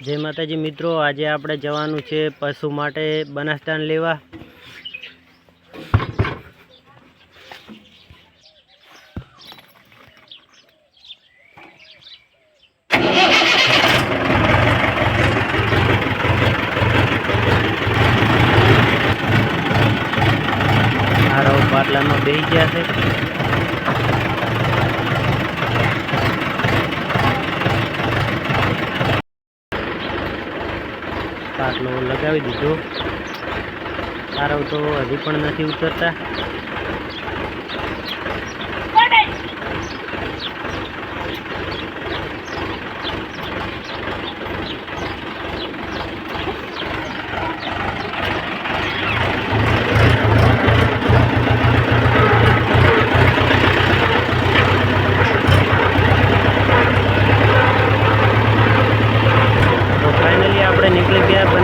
જય માતાજી મિત્રો, આજે આપણે જવાનું છે પશુ માટે બનાસદાન લેવા. પાટલામાં બેસી ગયા છે. પાટલો લગાવી દીધો. સારવ તો હજી પણ નથી ઉતરતા. તો